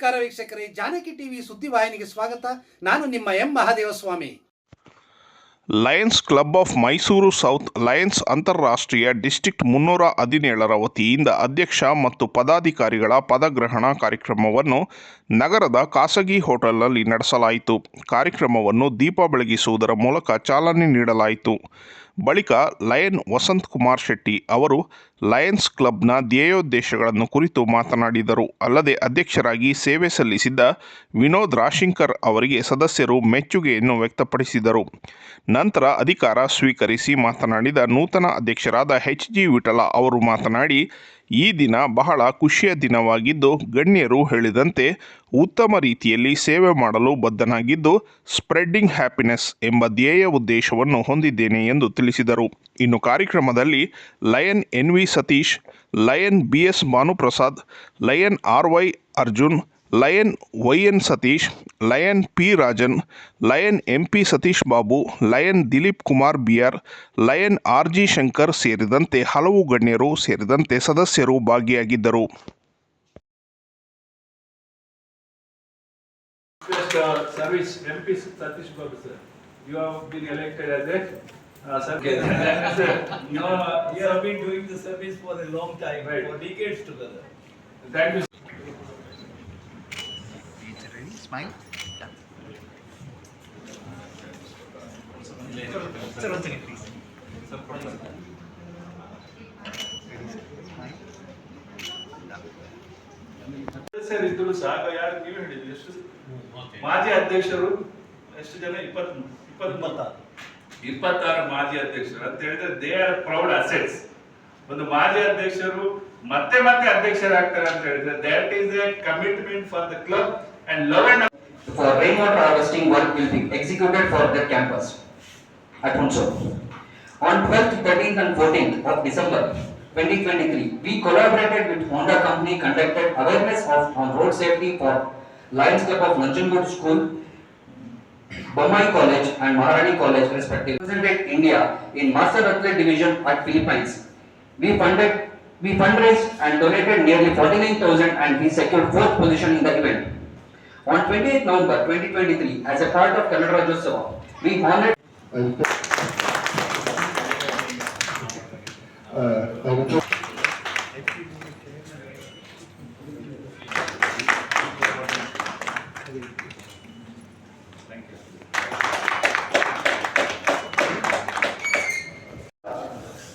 ನಮಸ್ಕಾರ ವೀಕ್ಷಕರೇ, ಜಾನಕಿ ಟಿವಿ ಸುದ್ದಿವಾಹಿನಿಗೆ ಸ್ವಾಗತ. ನಾನು ನಿಮ್ಮ M Mahadevaswamy. Lions club of Mysuru south lions ಅಂತಾರಾಷ್ಟ್ರೀಯ ಡಿಸ್ಟ್ರಿಕ್ಟ್ ಮುನ್ನೂರ ಹದಿನೇಳರ ವತಿಯಿಂದ ಅಧ್ಯಕ್ಷ ಮತ್ತು ಪದಾಧಿಕಾರಿಗಳ ಪದಗ್ರಹಣ ಕಾರ್ಯಕ್ರಮವನ್ನು ನಗರದ ಖಾಸಗಿ ಹೋಟೆಲ್ನಲ್ಲಿ ನಡೆಸಲಾಯಿತು. ಕಾರ್ಯಕ್ರಮವನ್ನು ದೀಪ ಬೆಳಗಿಸುವುದರ ಮೂಲಕ ಚಾಲನೆ ನೀಡಲಾಯಿತು. ಬಳಿಕ ಲಯನ್ ವಸಂತ್ ಕುಮಾರ್ ಶೆಟ್ಟಿ ಅವರು ಲಯನ್ಸ್ ಕ್ಲಬ್ನ ಧ್ಯೇಯೋದ್ದೇಶಗಳನ್ನು ಕುರಿತು ಮಾತನಾಡಿದರು. ಅಲ್ಲದೆ ಅಧ್ಯಕ್ಷರಾಗಿ ಸೇವೆ ಸಲ್ಲಿಸಿದ್ದ ವಿನೋದ್ ರಾಶಿಂಕರ್ ಅವರಿಗೆ ಸದಸ್ಯರು ಮೆಚ್ಚುಗೆಯನ್ನು ವ್ಯಕ್ತಪಡಿಸಿದರು. ನಂತರ ಅಧಿಕಾರ ಸ್ವೀಕರಿಸಿ ಮಾತನಾಡಿದ ನೂತನ ಅಧ್ಯಕ್ಷರಾದ ಎಚ್ ಜಿ ವಿಠಲ ಅವರು ಮಾತನಾಡಿ ಈ ದಿನ ಬಹಳ ಖುಷಿಯ ದಿನವಾಗಿದ್ದು ಗಣ್ಯರು ಹೇಳಿದಂತೆ ಉತ್ತಮ ರೀತಿಯಲ್ಲಿ ಸೇವೆ ಮಾಡಲು ಬದ್ಧನಾಗಿದ್ದು ಸ್ಪ್ರೆಡ್ಡಿಂಗ್ ಹ್ಯಾಪಿನೆಸ್ ಎಂಬ ಧ್ಯೇಯ ಉದ್ದೇಶವನ್ನು ಹೊಂದಿದ್ದೇನೆ ಎಂದು ತಿಳಿಸಿದರು. ಇನ್ನು ಕಾರ್ಯಕ್ರಮದಲ್ಲಿ lion N V Satish, lion B S Bhanuprasad, lion R Y Arjun lion Y N Satish lion P Rajan lion M P Satish Babu lion Dilip Kumar beer lion R G Shankar ಸೇರಿದಂತೆ ಹಲವು ಗಣ್ಯರು ಸೇರಿದಂತೆ ಸದಸ್ಯರು ಭಾಗಿಯಾಗಿದ್ದರು. Uh. You Thank you. Sir ಇದ್ರು ಸಾಕ. ಯಾರು ನೀವು ಹೇಳಿದ್ರಿ ಎಷ್ಟು ಮಾಜಿ ಅಧ್ಯಕ್ಷರು ಎಷ್ಟು ಜನ? ಇಪ್ಪತ್ ಇಪ್ಪತ್ತ್ ಇಪ್ಪತ್ತಾರು. ಮಾಜಿ ಅಧ್ಯಕ್ಷರು. ಅಂತ ಹೇಳಿದ್ರೆ ದೇ ಆರ್ ಪ್ರೌಡ್ ಅಸೆಟ್ಸ್ ಒಂದು ಮಾಜಿ ಅಧ್ಯಕ್ಷರು ಮತ್ತೆ ಮತ್ತೆ ಅಧ್ಯಕ್ಷರಾಗ್ತಾರೆ ಅಂತ ಹೇಳಿದ್ರೆ that is a commitment for the club and Love for rainwater harvesting work will be executed for the campus at Hunso. On 12th, 13th and 14th of December 2023, we collaborated with Honda Company conducted awareness of on road safety for Lions Club of Nanjangud School, Bombay College and Maharani College respectively. Represented India in Master Athlete Division at Philippines. We funded we fundraised and donated nearly 49,000 and we secured fourth position in the event. On 28th November 2023, as a part of Kannada Rajyotsava, we honored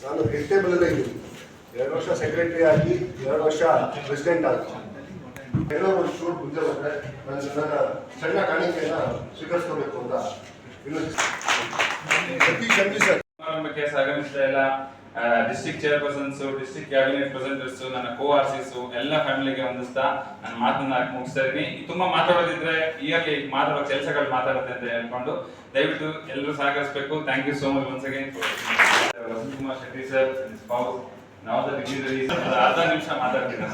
ನಾನು vegetable ಅಲ್ಲೇ ಇದ್ದೀನಿ ಎರಡು ವರ್ಷ secretary ಆಗಿ ಎರಡು ವರ್ಷ president ಆಗಿ ಏನೋ ಒಂದು ಶೂಟ್ ಮುಂದೆ ಬಂದರೆ ನಾನು ನನ್ನ ಸಣ್ಣ ಕಾಣಿಕೆಯನ್ನ ಸ್ವೀಕರಿಸ್ಕೋಬೇಕು ಅಂತ ಸಮಾರಂಭಕ್ಕೆ ಆಗಮಿಸಿದ ಎಲ್ಲ district chairpersons district cabinet presenters ನನ್ನ ಕೋ ಆರ್ಸಿಸ್ ಎಲ್ಲ ಫ್ಯಾಮಿಲಿಗೆ ಹೊಂದಿಸ್ತಾ ನಾನು ಮಾತನ್ನ ಮುಗಿಸ್ತಾ ಇದೀನಿ ತುಂಬಾ ಮಾತಾಡೋದಿದ್ರೆ ಇಯರ್ಲಿ ಮಾತಾಡೋ ಕೆಲಸಗಳು ಮಾತಾಡುತ್ತೆ ಅಂತ ಹೇಳ್ಕೊಂಡು ದಯವಿಟ್ಟು ಎಲ್ಲರೂ ಸಹಕರಿಸಬೇಕು. Thank you so much once again Vasanth Kumar Shetty sir ನಾವು ದ ಅರ್ಧ ನಿಮಿಷ ಮಾತಾಡ್ತೀನಿ.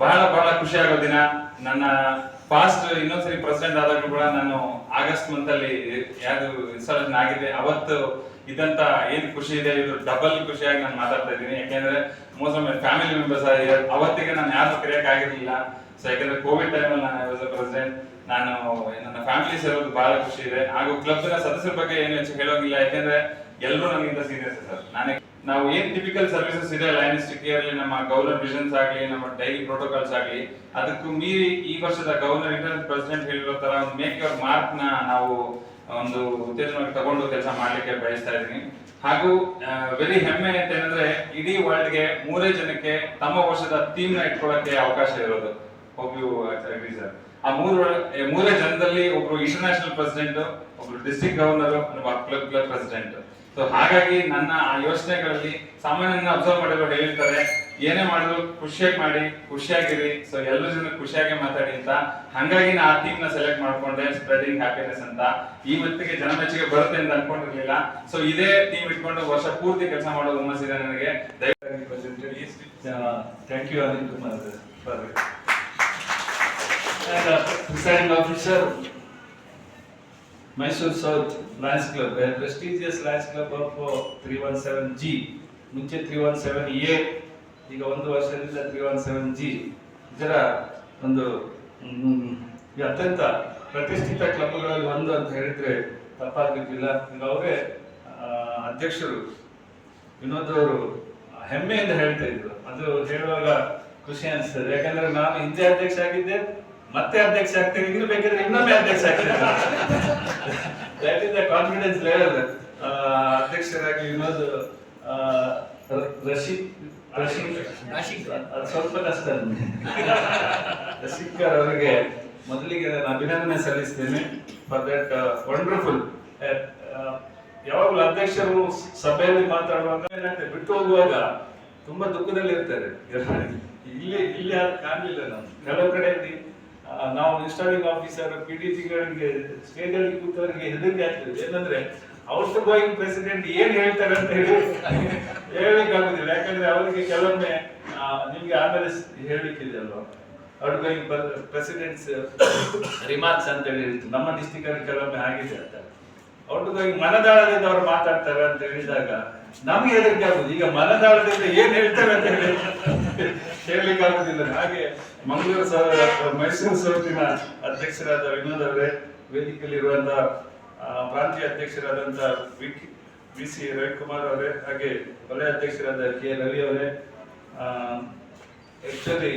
ಬಹಳ ಬಹಳ ಖುಷಿ ಆಗೋ ದಿನ. ನನ್ನ ಪಾಸ್ಟ್ ಇನ್ನೊಂದ್ಸರಿ ಪ್ರೆಸಿಡೆಂಟ್ ಆದಾಗ ಕೂಡ ನಾನು ಆಗಸ್ಟ್ ಮಂತ್ ಅಲ್ಲಿ ಯಾವ್ದು ಇನ್ಸ್ಟಾಲೇಷನ್ ಆಗಿದೆ ಅವತ್ತು ಇದಂತ ಏನ್ ಖುಷಿ ಇದೆ, ಇದು ಡಬಲ್ ಖುಷಿಯಾಗಿ ನಾನು ಮಾತಾಡ್ತಾ ಇದ್ದೀನಿ. ಯಾಕೆಂದ್ರೆ ಮೋಸ್ಟ್ ಆಫ್ ಫ್ಯಾಮಿಲಿ ಮೆಂಬರ್ಸ್ ಅವತ್ತಿಗೆ ನಾನು ಯಾರು ಕರೆಯಕ್ ಆಗಿರ್ಲಿಲ್ಲ. ಸೊ ಯಾಕಂದ್ರೆ ಕೋವಿಡ್ ಟೈಮಲ್ಲಿ ನಾನು ಪ್ರೆಸಿಡೆಂಟ್ ನಾನು ನನ್ನ ಫ್ಯಾಮಿಲಿ ಸೇರೋದು ಬಹಳ ಖುಷಿ ಇದೆ. ಹಾಗೂ ಕ್ಲಬ್ನ ಸದಸ್ಯರ ಬಗ್ಗೆ ಏನು ಹೆಚ್ಚು ಹೇಳೋಗಿಲ್ಲ. ಯಾಕೆಂದ್ರೆ ಎಲ್ಲರೂ ನನ್ಗಿಂತ ಸೀನಿಯರ್ಸ್ ಸರ್. ನಾನೇ, ನಾವು ಏನ್ ಟಿಪಿಕಲ್ ಸರ್ವಿಸಸ್ ಇದೆ ಲೈನಿಸ್ಟಿಕ್ ಇಯರ್ಲಿ ನಮ್ಮ ಗೌರ್ನರ್ ವಿಷನ್ಸ್ ಆಗ್ಲಿ, ನಮ್ಮ ಡೈಲಿ ಪ್ರೋಟೋಕಾಲ್ಸ್ ಆಗ್ಲಿ, ಅದಕ್ಕೂ ಮೀರಿ ಈ ವರ್ಷದ ಗವರ್ನರ್ ಇಂಟರ್ನೆಟ್ ಪ್ರೆಸಿಡೆಂಟ್ ಹೇಳಿರೋ ತರ ಒಂದು ಮೇಕ್ ಯುವರ್ ಮಾರ್ಕ್ನ ನಾವು ಒಂದು ಉತ್ತೇಜನವಾಗಿ ತಗೊಂಡು ಕೆಲಸ ಮಾಡ್ಲಿಕ್ಕೆ ಬಯಸ್ತಾ ಇದ್ದೀನಿ. ಹಾಗೂ ವೆರಿ ಹೆಮ್ಮೆ ಅಂತ ಏನಂದ್ರೆ ಇಡೀ ವರ್ಲ್ಡ್ಗೆ ಮೂರೇ ಜನಕ್ಕೆ ತಮ್ಮ ವರ್ಷದ ಥೀಮ್ನ ಇಟ್ಕೊಳ್ಳಕ್ಕೆ ಅವಕಾಶ ಇರೋದು. ಒಬ್ರು ಸರ್ ಆ ಮೂರು ಮೂರೇ ಜನದಲ್ಲಿ ಒಬ್ರು ಇಂಟರ್ನ್ಯಾಷನಲ್ ಪ್ರೆಸಿಡೆಂಟ್ ಒಬ್ರು ಡಿಸ್ಟ್ರಿಕ್ಟ್ ಗವರ್ನರ್ ಒಬ್ಬ ಕ್ಲಬ್ ಪ್ರೆಸಿಡೆಂಟ್ ಸೊ ಹಾಗಾಗಿ ನನ್ನ ಆ ಯೋಚನೆಗಳಲ್ಲಿ ಸಾಮಾನ್ಯ ಅಬ್ಸರ್ವ್ ಮಾಡಿರೋ ಹೇಳಿರ್ತಾರೆ, ಏನೇ ಮಾಡಿದ್ರು ಖುಷಿಯಾಗಿ ಮಾಡಿ, ಖುಷಿಯಾಗಿರಿ. ಸೊ ಎಲ್ಲರೂ ಜನ ಖುಷಿಯಾಗಿ ಮಾತಾಡಿ ಅಂತ. ಹಂಗಾಗಿ ನಾ ಆ ಟೀಮ್ನ ಸೆಲೆಕ್ಟ್ ಮಾಡ್ಕೊಂಡೆ ಸ್ಪ್ರೆಡಿಂಗ್ ಹ್ಯಾಪಿನೆಸ್ ಅಂತ. ಈ ಮತ್ತಿಗೆ ಜನ ಮೆಚ್ಚುಗೆ ಬರುತ್ತೆ ಅಂತ ಅನ್ಕೊಂಡಿರ್ಲಿಲ್ಲ. ಸೊ ಇದೇ ಟೀಮ್ ಇಟ್ಕೊಂಡು ವರ್ಷ ಪೂರ್ತಿ ಕೆಲಸ ಮಾಡೋ ಹುಮ್ಮಸ್ಸಿದೆ ನನಗೆ. ದಯವಿಟ್ಟು you Anil Kumar you officer Kumar south for club And uh, presiding officer, Mysore South Lions Club, a prestigious Lions Club of uh, 317G, ಮುಂಚೆ 317A ಈಗ ಒಂದು ವರ್ಷದಿಂದ ತ್ರೀ ಒನ್ ಸೆವೆನ್ ಜಿ ಇದರ ಒಂದು ಅತ್ಯಂತ ಪ್ರತಿಷ್ಠಿತ ಕ್ಲಬ್ಗಳಲ್ಲಿ ಒಂದು ಅಂತ ಹೇಳಿದ್ರೆ ತಪ್ಪಾಗಲಿಕ್ಕಿಲ್ಲ ಈಗ ಅವರೇ ಅಧ್ಯಕ್ಷರು ವಿನೋದ್ ಅವರು ಹೆಮ್ಮೆಯಿಂದ ಹೇಳ್ತಾ ಇದ್ರು. ಅದು ಹೇಳುವಾಗ ಖುಷಿ ಅನಿಸ್ತದೆ. ಯಾಕಂದ್ರೆ ನಾನು ಹಿಂದೆ ಅಧ್ಯಕ್ಷ ಆಗಿದ್ದೆ. ಮತ್ತೆ ಅಧ್ಯಕ್ಷ ಆಗ್ತೇನೆ ಇನ್ನು ಬೇಕಿದ್ರೆ ಇನ್ನೊಮ್ಮೆ ಅಧ್ಯಕ್ಷ ಆಗ್ತೇನೆ that is the confidence level ಅಧ್ಯಕ್ಷರಾಗಿ ವಿನೋದ್ ರಶೀದ್ ಸ್ವಲ್ಪ ಕಷ್ಟ ರಶಿಕರ್ ಅವರಿಗೆ ಮೊದಲಿಗೆ ನಾನು ಅಭಿನಂದನೆ ಸಲ್ಲಿಸ್ತೇನೆ ಫಾರ್ ದಟ್ ವಂಡರ್ಫುಲ್ ಯಾವಾಗಲೂ ಅಧ್ಯಕ್ಷರು ಸಭೆಯಲ್ಲಿ ಮಾತಾಡುವಾಗ ಏನಾಗ್ತದೆ ಬಿಟ್ಟು ಹೋಗುವಾಗ ತುಂಬಾ ದುಃಖದಲ್ಲಿ ಇರ್ತಾರೆ ಇಲ್ಲಿ ಇಲ್ಲಿ ಕಾಣಲಿಲ್ಲ ನಾನು. ಕೆಲವು ಕಡೆಯಲ್ಲಿ ನಾವು ಇನ್ಸ್ಟಾಲಿಂಗ್ ಆಫೀಸರ್ ಪಿ ಡಿ ಸಿಗಳಿಗೆ ಕೂತವರಿಗೆ ಹೆದರಿಕೆ ಆಗ್ತದೆ. ಏನಂದ್ರೆ ಔಟ್ ಗೋಯಿಂಗ್ ಪ್ರೆಸಿಡೆಂಟ್ ಏನ್ ಹೇಳ್ತಾರೆ ಅಂತ ಹೇಳಿ ಹೇಳಬೇಕಾಗುದಿಲ್ಲ ಯಾಕಂದ್ರೆ ಅವರಿಗೆ ಕೆಲವೊಮ್ಮೆ ನಿಮ್ಗೆ ಆಮೇಲೆ ಇದೆ ಅಲ್ವಾ? ಔಟ್ ಗೋಯಿಂಗ್ ಪ್ರೆಸಿಡೆಂಟ್ಸ್ ರಿಮಾರ್ಕ್ಸ್ ಅಂತ ಹೇಳಿ ನಮ್ಮ ಡಿಸ್ಟಿಕ್ ಅಲ್ಲಿ ಕೆಲವೊಮ್ಮೆ ಆಗಿದೆ ಅಂತ. ಔಟ್ ಗೋಯಿಂಗ್ ಮನದಾಳದಿಂದ ಅವ್ರು ಮಾತಾಡ್ತಾರೆ ಅಂತ ಹೇಳಿದಾಗ ನಮ್ಗೆ ಹೆದರಿಕೆ ಆಗುದು ಈಗ ಮನದಾಳದಿಂದ ಏನ್ ಹೇಳ್ತಾರೆ ಅಂತ ಹೇಳಿ. ಹೇಳಲಿಕ್ಕೆ ಆಗುದಿಲ್ಲ ಹಾಗೆ ಮಂಗಳೂರು ಸರ್ ಮೈಸೂರು ಸೌತಿನ ಅಧ್ಯಕ್ಷರಾದ ವಿನೋದ್ ಅವರೇ ವೇದಿಕೆಯಲ್ಲಿರುವಂತಹ ಪ್ರಾಂತೀಯ ಅಧ್ಯಕ್ಷರಾದಂತಹ ವಿ ಸಿ ರವಿಕುಮಾರ್ ಅವರೇ ಹಾಗೆ ವಲಯ ಅಧ್ಯಕ್ಷರಾದ ಕೆ. ರವಿ ಅವರೇ ಆಕ್ಚುಲಿ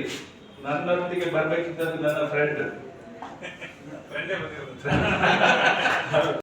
ನನ್ನೊಂದಿಗೆ ಬರ್ಬೇಕಿದ್ದದ್ದು ನನ್ನ ಫ್ರೆಂಡ್ ಫ್ರೆಂಡೇ ಬಂದಿರೋದು.